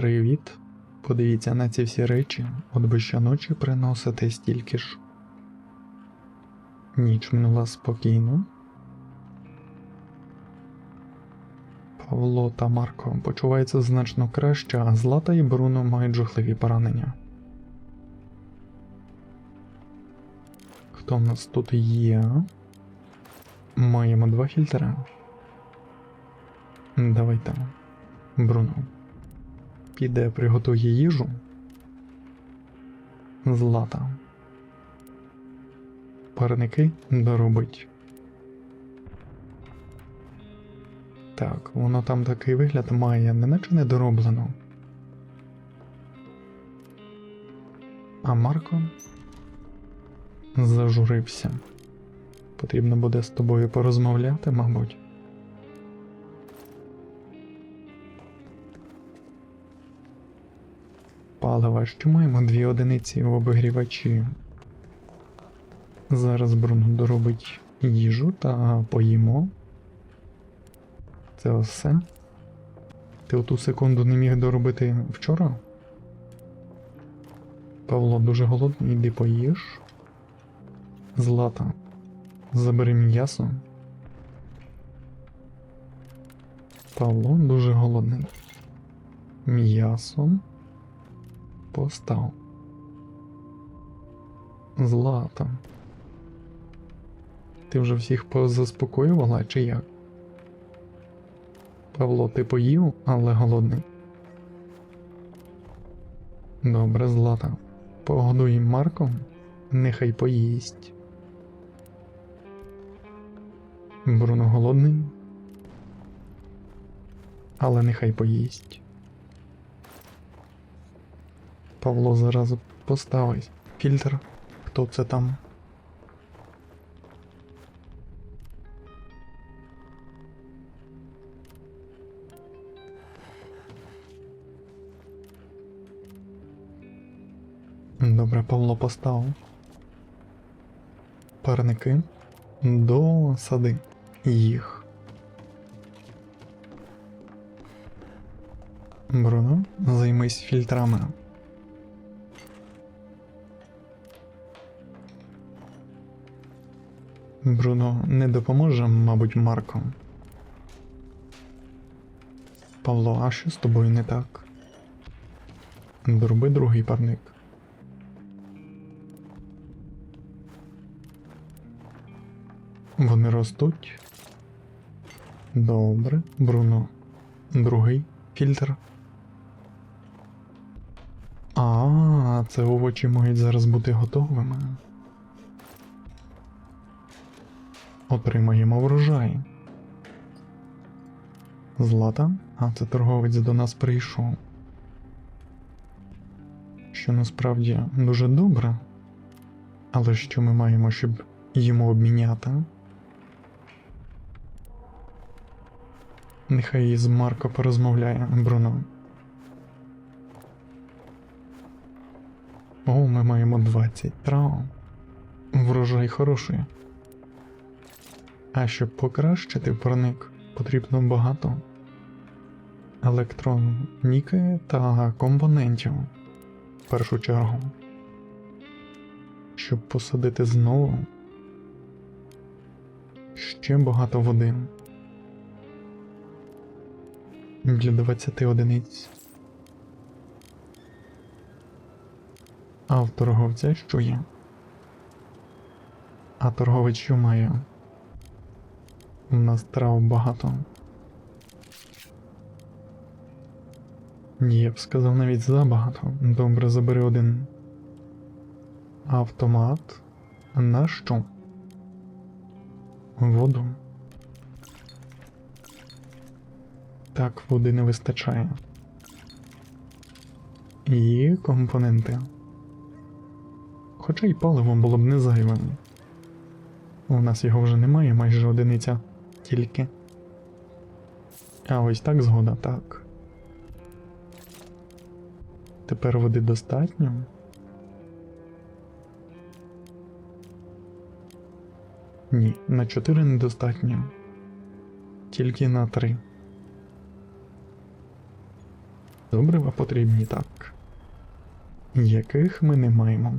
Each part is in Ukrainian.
Привіт. Подивіться на ці всі речі, от би щоночі приносити стільки ж. Ніч минула спокійно. Павло та Марко почуваються значно краще, а Злата і Бруно мають жахливі поранення. Хто в нас тут є? Маємо два фільтри. Давайте. Бруно. Піде приготує їжу. Злата. Парники доробить. Так, воно там такий вигляд має, неначе недороблено. А Марко зажурився. Потрібно буде з тобою порозмовляти, мабуть. Палива, що маємо дві одиниці в обігрівачі. Зараз Бруно доробить їжу та поїмо. Це все. Ти оту секунду не міг доробити вчора? Павло дуже голодний, іди поїж. Злата. Забери м'ясо. Павло дуже голодний. М'ясо. Постав. Злата. Ти вже всіх позаспокоювала чи як? Павло, ти поїв, але голодний. Добре, Злата. Погодуй Марком, нехай поїсть. Бруно голодний. Але нехай поїсть. Павло зараз поставить фільтр. Хто це там? Добре, Павло поставив. Парники до сади їх. Бруно, займись фільтрами. Бруно не допоможе, мабуть, Марко. Павло, а що з тобою не так? Дроби другий парник. Вони ростуть. Добре, Бруно. Другий фільтр. А, це овочі мають зараз бути готовими. Отримаємо врожай. Злата, а це торговець до нас прийшов. Що насправді дуже добре. Але що ми маємо, щоб йому обміняти? Нехай із Марко порозмовляє Бруно. О, ми маємо 20 трав. Врожай хороший. А щоб покращити проник, потрібно багато електроніки та компонентів в першу чергу. Щоб посадити знову ще багато води для 20 одиниць. А в торговця що є? А торговець що має? У нас трав багато. Ні, я б сказав навіть забагато. Добре, забери один. Автомат. На що? Воду. Так, води не вистачає. І компоненти. Хоча й паливо було б не зайвим. У нас його вже немає, майже одиниця тільки. А ось так згода, так. Тепер води достатньо. Ні, на 4 недостатньо. Тільки на 3. Добрива потрібні так. Яких ми не маємо.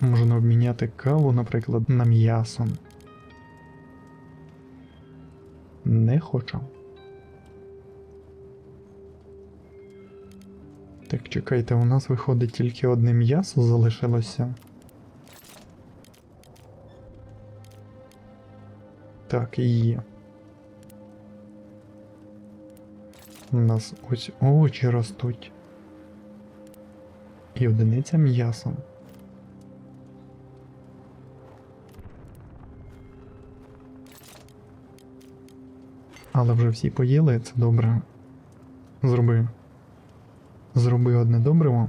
Можна обміняти каву, наприклад, на м'ясо. Не хочу. Так, чекайте, у нас виходить тільки одне м'ясо залишилося. Так, і є. У нас ось овочі ростуть. І одиниця м'яса. Але вже всі поїли, це добре. Зроби. Зроби одне добриво.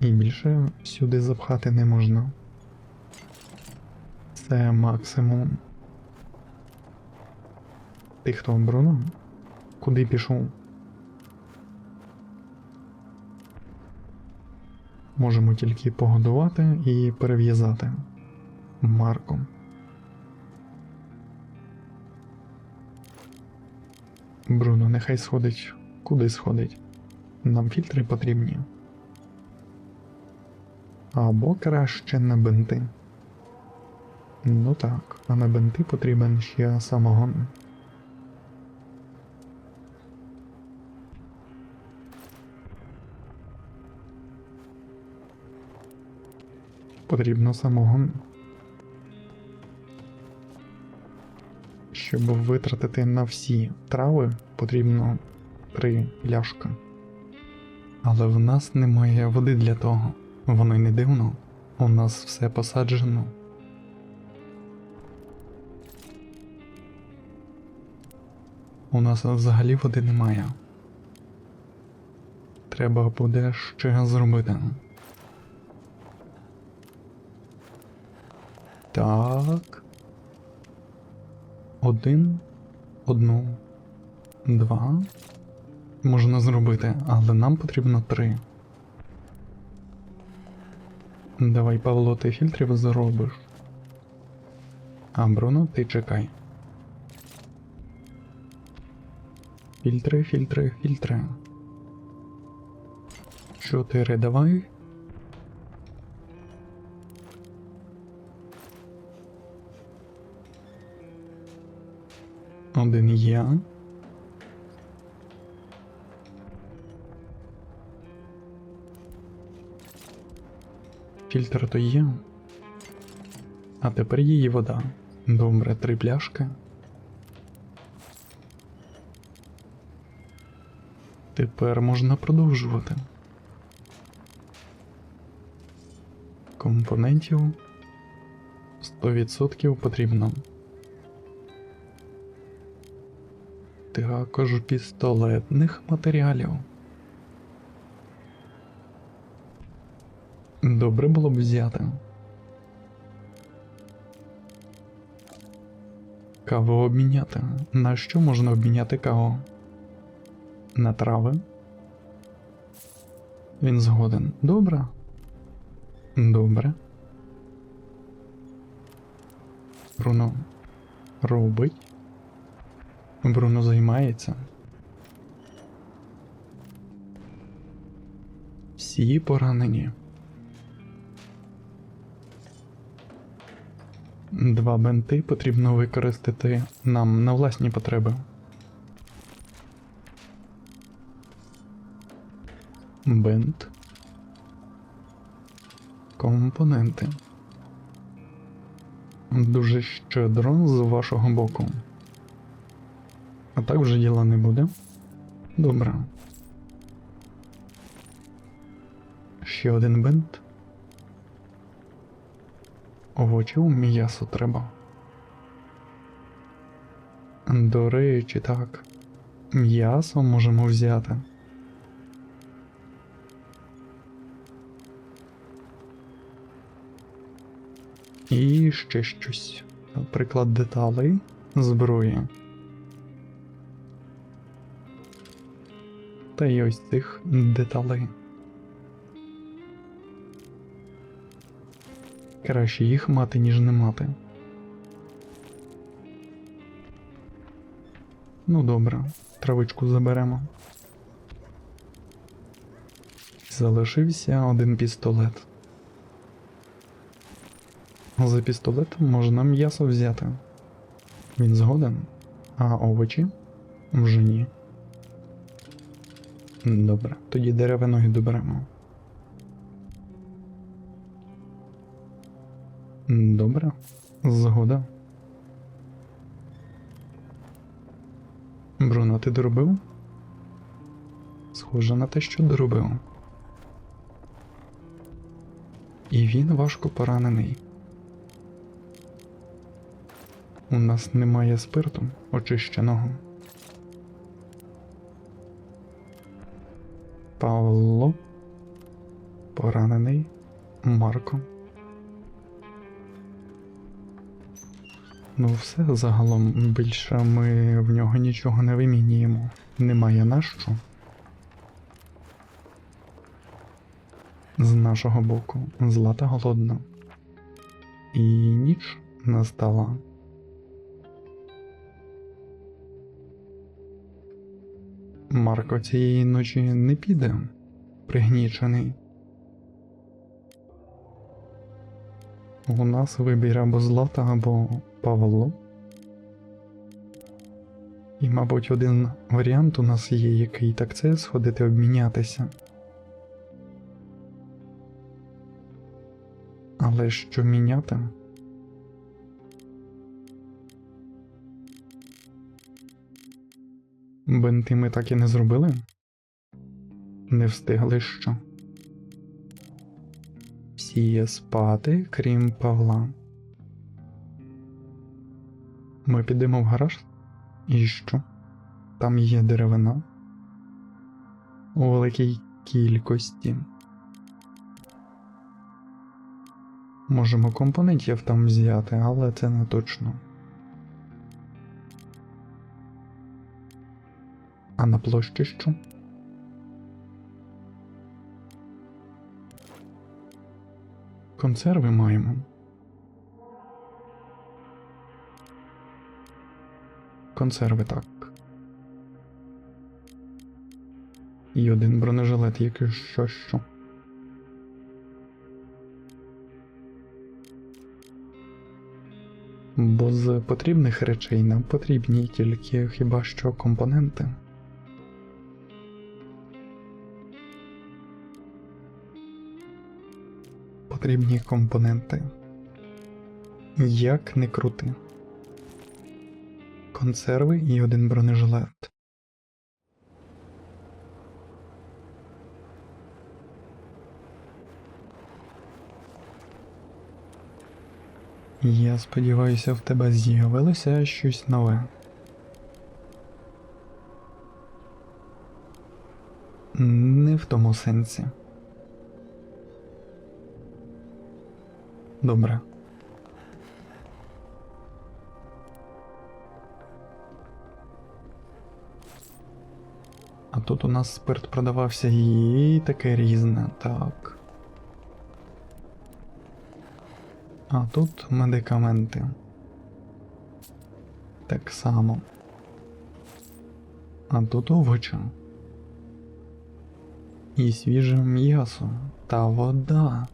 І більше сюди запхати не можна. Це максимум. Ти хто, Бруно? Куди пішов? Можемо тільки погодувати і перев'язати. Марко. Бруно, нехай сходить. Куди сходить? Нам фільтри потрібні. Або краще на бинти. Ну так, а на бинти потрібен ще самогон. Потрібно самогон. Щоб витратити на всі трави, потрібно три пляшка. Але в нас немає води для того. Воно й не дивно. У нас все посаджено. У нас взагалі води немає. Треба буде ще зробити. Так. Один, одну, два. Можна зробити, але нам потрібно три. Давай, Павло, ти фільтрів зробиш. А Бруно, ти чекай. Фільтри, фільтри, фільтри. Чотири давай. Один. Фільтр то є. А тепер її вода. Добре, три пляшки. Тепер можна продовжувати. Компонентів 100% потрібно. Також пістолетних матеріалів. Добре було б взяти. Каву обміняти. На що можна обміняти каву? На трави? Він згоден. Добре. Добре. Бруно робить. Бруно займається. Всі поранені. Два бенти потрібно використати нам на власні потреби. Бент. Компоненти. Дуже щедро з вашого боку. А так вже діла не буде. Добре. Ще один бент. Овочів м'ясо треба. До речі, так. М'ясо можемо взяти. І ще щось. Наприклад, деталей зброї. Та й ось цих деталей. Краще їх мати, ніж не мати. Ну добре, травичку заберемо. Залишився один пістолет. За пістолетом можна м'ясо взяти. Він згоден, а овочі вже ні. Добре, тоді деревину і доберемо. Добре, згода. Бруно, ти доробив? Схоже на те, що доробив. І він важко поранений. У нас немає спирту очищеного. Павло. Поранений. Марко. Ну, все загалом більше ми в нього нічого не вимінюємо. Немає на що. З нашого боку злата голодна. І ніч настала. Марко цієї ночі не піде, пригнічений. У нас вибір або Злата, або Павло. І, мабуть, один варіант у нас є, який так це сходити обмінятися. Але що міняти? Бенти ми так і не зробили? Не встигли що? Всі є спати, крім Павла. Ми підемо в гараж? І що? Там є деревина у великій кількості. Можемо компонентів там взяти, але це не точно. А на площі що? Консерви маємо. Консерви так. І один бронежилет, який що що. Бо з потрібних речей нам потрібні тільки хіба що компоненти. Потрібні компоненти. Як не крути. Консерви і один бронежилет. Я сподіваюся, в тебе з'явилося щось нове. Не в тому сенсі. Добре. А тут у нас спирт продавався і таке різне, так. А тут медикаменти. Так само. А тут овочі. І свіже м'ясо та вода.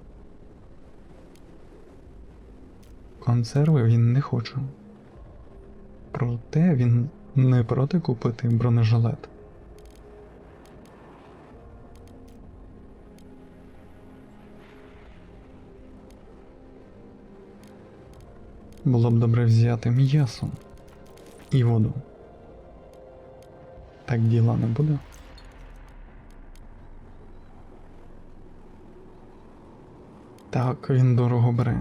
Консерви він не хоче. Проте він не проти купити бронежилет. Було б добре взяти м'ясо і воду. Так діла не буде. Так, він дорого бере.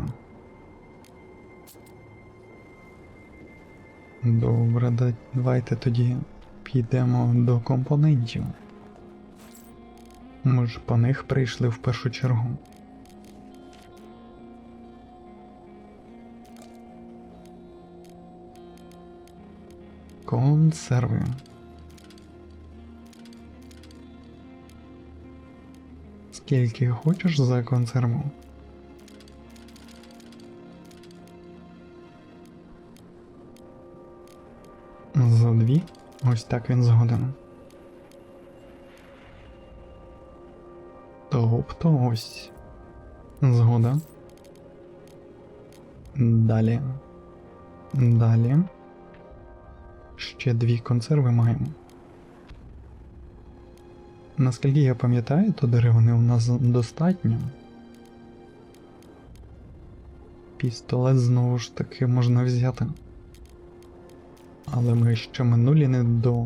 Добре, давайте тоді підемо до компонентів. Ми ж по них прийшли в першу чергу. Консерви. Скільки хочеш за консерву? Дві? Ось так він згоден. Тобто ось. Згода. Далі. Далі. Ще дві консерви маємо. Наскільки я пам'ятаю, то деревини у нас достатньо. Пістолет знову ж таки можна взяти. Але ми ще минулі не до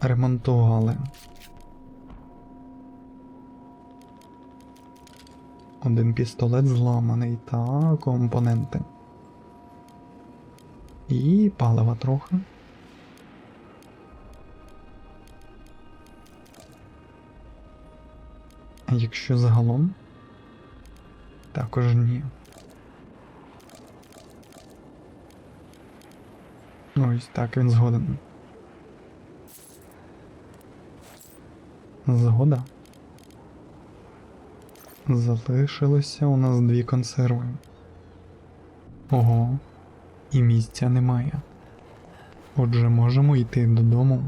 ремонтували. Один пістолет зламаний та компоненти. І палива трохи. Якщо загалом? Також ні. Ось так він згоден. Згода. Залишилося у нас дві консерви. Ого, і місця немає. Отже, можемо йти додому.